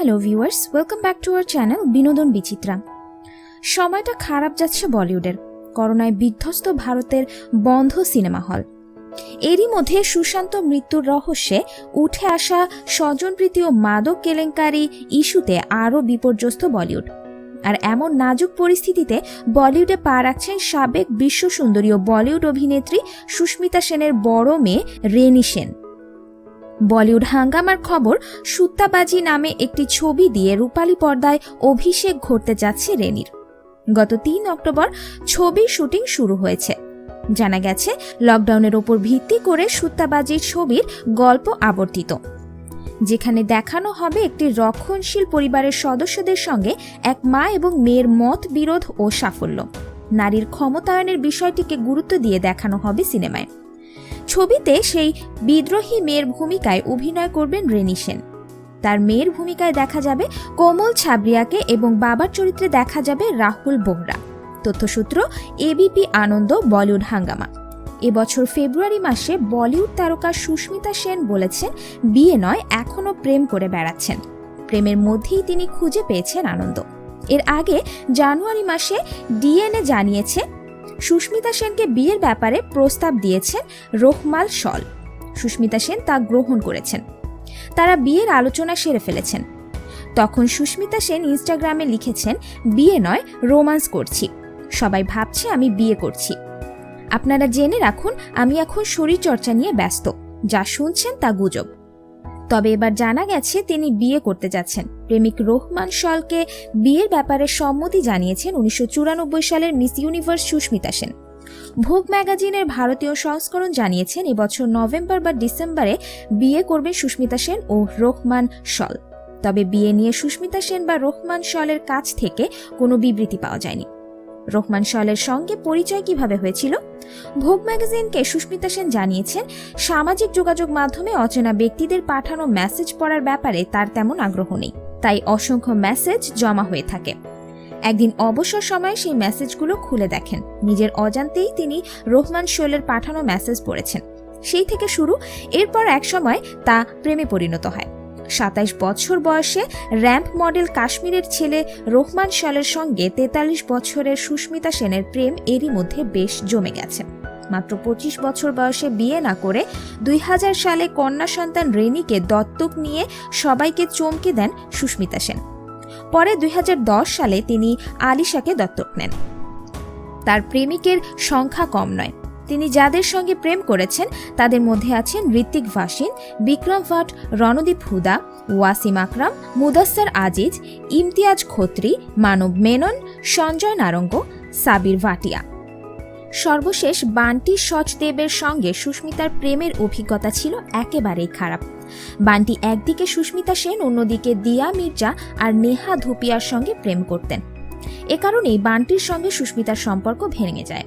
Hello viewers welcome back to our channel Binodon Bichitra সময়টা খারাপ যাচ্ছে বলিউডের। করোনায় বিধ্বস্ত ভারতের বন্ধ সিনেমা হল। এরই মধ্যে সুশান্ত মৃত্যুর রহস্যে উঠে আসা স্বজনপ্রীতি ও মাদক কেলেঙ্কারি ইস্যুতে আরও বিপর্যস্ত বলিউড। আর এমন নাজুক পরিস্থিতিতে বলিউডে পা রাখছেন সাবেক বিশ্ব সুন্দরী ও বলিউড অভিনেত্রী সুস্মিতা সেনের বড় মেয়ে রেনি সেন। বলিউড হাঙ্গামার খবর, সুত্তাবাজি নামে একটি ছবি দিয়ে রূপালী পর্দায় অভিষেক ঘটতে যাচ্ছে রেনির। গত তিন অক্টোবর ছবির শুটিং শুরু হয়েছে। জানা গেছে, লকডাউনের ওপর ভিত্তি করে সুত্তাবাজির ছবির গল্প আবর্তিত। যেখানে দেখানো হবে একটি রক্ষণশীল পরিবারের সদস্যদের সঙ্গে এক মা এবং মেয়ের মত বিরোধ ও সাফল্য। নারীর ক্ষমতায়নের বিষয়টিকে গুরুত্ব দিয়ে দেখানো হবে সিনেমায়। ছবিতে সেই বিদ্রোহী মেয়ের ভূমিকায় অভিনয় করবেন রেনি সেন। তার মেয়ের ভূমিকায় দেখা যাবে কোমল ছাবরিয়াকে এবং বাবার চরিত্রে দেখা যাবে রাহুল বোহরা। তথ্যসূত্র এবিপি আনন্দ, বলিউড হাঙ্গামা। এবছর ফেব্রুয়ারি মাসে বলিউড তারকা সুস্মিতা সেন বলেছেন, বিয়ে নয় এখনও প্রেম করে বেড়াচ্ছেন। প্রেমের মধ্যেই তিনি খুঁজে পেয়েছেন আনন্দ। এর আগে জানুয়ারি মাসে ডিএনএ জানিয়েছে সুস্মিতা সেনকে বিয়ের ব্যাপারে প্রস্তাব দিয়েছেন রোহমাল সল সুস্মিতা সেন তা গ্রহণ করেছেন। তারা বিয়ের আলোচনা সেরে ফেলেছেন। তখন সুস্মিতা সেন ইনস্টাগ্রামে লিখেছেন, বিয়ে নয়, রোমান্স করছি। সবাই ভাবছে আমি বিয়ে করছি। আপনারা জেনে রাখুন, আমি এখন শরীরচর্চা নিয়ে ব্যস্ত। যা শুনছেন তা গুজব। তবে এবার জানা গেছে তিনি বিয়ে করতে যাচ্ছেন। প্রেমিক রোহমান শলকে বিয়ের ব্যাপারে সম্মতি জানিয়েছেন উনিশশো চুরানব্বই সালের মিস ইউনিভার্স সুস্মিতা সেন। ভোগ ম্যাগাজিনের ভারতীয় সংস্করণ জানিয়েছেন, এবছর নভেম্বর বা ডিসেম্বরে বিয়ে করবেন সুস্মিতা সেন ও রোহমান শল। তবে বিয়ে নিয়ে সুস্মিতা সেন বা রোহমান শলের কাছ থেকে কোনো বিবৃতি পাওয়া যায়নি। রোহমান শলের সঙ্গে পরিচয় কীভাবে হয়েছিল? ভোগ ম্যাগাজিনকে সুস্মিতা সেন জানিয়েছেন, সামাজিক যোগাযোগ মাধ্যমে অচেনা ব্যক্তিদের পাঠানো মেসেজ পড়ার ব্যাপারে তার তেমন আগ্রহ নেই, তাই অসংখ্য মেসেজ জমা হয়ে থাকে। একদিন অবসর সময়ে সেই মেসেজগুলো খুলে দেখেন। নিজের অজান্তেই তিনি রোহমান শোলের পাঠানো মেসেজ পড়েছেন। সেই থেকে শুরু, এরপর এক সময় তা প্রেমে পরিণত হয়। সাতাইশ বছর বয়সে র্যাম্প মডেল কাশ্মীরের ছেলে রোহমান শলের সঙ্গে তেতাল্লিশ বছরের সুস্মিতা সেনের প্রেম এরই মধ্যে বেশ জমে গেছে। মাত্র পঁচিশ বছর বয়সে বিয়ে না করে দুই হাজার সালে কন্যা সন্তান রেনিকে দত্তক নিয়ে সবাইকে চমকে দেন সুস্মিতা সেন। পরে দুই হাজার দশ সালে তিনি আলিশাকে দত্তক নেন। তার প্রেমিকের সংখ্যা কম নয়। তিনি যাদের সঙ্গে প্রেম করেছেন, তাদের মধ্যে আছেন ঋত্বিক ভাসিন, বিক্রম ভাট, রণদীপ হুদা, ওয়াসিম আকরাম, মুদাস্সার আজিজ, ইমতিয়াজ খত্রি, মানব মেনন, সঞ্জয় নারঙ্গ, সাবির ভাটিয়া। সর্বশেষ বান্টি সচদেবের সঙ্গে সুস্মিতার প্রেমের অভিজ্ঞতা ছিল একেবারেই খারাপ। বান্টি একদিকে সুস্মিতা সেন, অন্যদিকে দিয়া মির্জা আর নেহা ধুপিয়ার সঙ্গে প্রেম করতেন। এ কারণেই বান্টির সঙ্গে সুস্মিতার সম্পর্ক ভেঙে যায়।